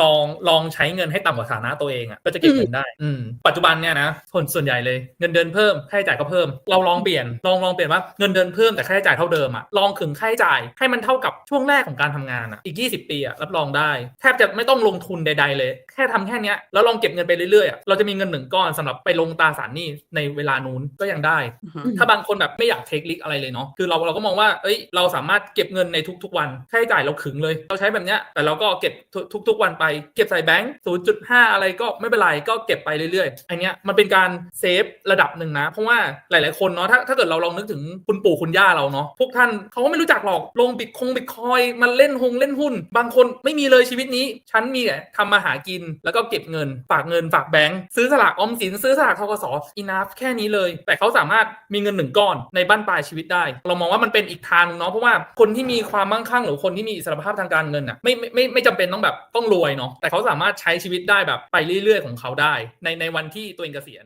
ลองลองใช้เงินให้ต่ำกว่าฐานะตัวเองอะก็จะเก็บเงินได้อืมปัจจุบันเนี่ยนะคนส่วนใหญ่เลยเงินเดือนเพิ่มค่าใช้จ่ายก็เพิ่ม เราลองเปลี่ยนลองลองเปลี่ยนว่าเงินเดือนเพิ่มแต่ค่าใช้จ่ายเท่าเดิมอะลองขึงค่าใช้จ่ายให้มันเท่ากับช่วงแรกของการทำงานอะอีก 20 ปีอะรับรองได้ แทบจะไม่ต้องลงทุนใด ๆ เลย แค่ทำแค่เนี้ยแล้วลองเก็บเงินไปเรื่อยๆอะเราจะมีเงินหนึ่งก้อนสำหรับไปลงตราสารหนี้ในเวลานู้นก็ยังได้อือฮึถ้าบางคนแบบไม่อยากเทคลิกอะไรเลยเนาะคือเราเราก็มองว่าเอ้ยเราสามารถเก็บเงินในทุก ๆ วันค่าใช้จ่ายเราขึงเลย เราใช้แบบเนี้ยแต่เราก็เก็บทุก ๆ วันไปเก็บใส่แบงค์0.5 อะไรก็ไม่เป็นไรก็เก็บไปเรื่อยๆอันเนี้ยมันเป็นการเซฟระดับหนึ่งนะ เพราะว่าหลายๆคนเนาะถ้าถ้าเกิดเราลองนึกถึงคุณปู่คุณย่าเราเนาะพวกท่านเขาก็ไม่รู้จักหรอกลงบิตคงบิตคอยมันเล่นหงเล่นหุ้น บางคนไม่มีเลยชีวิตนี้ ฉันมีแต่ทำมาหากินแล้วก็เก็บเงิน ฝากเงินฝากแบงค์ซื้อสลากออมสินซื้อสลากทกสอินาฟแค่นี้เลย แต่เขาสามารถมีเงินหนึ่งก้อนในบ้านปลายชีวิตได้ เรามองว่ามันเป็นอีกทางเนาะเพราะว่าคนที่มีความมั่งคั่งหรือคนที่มีอิสรภาพทางการเงินอะไม่ไม่ไม่ไม่จำเป็นต้องแบบต้องรวยเนาะแต่เขาสามารถใช้ชีวิตได้แบบไปเรื่อยๆของเขาได้ ในในวันที่ตัวเองเกษียณ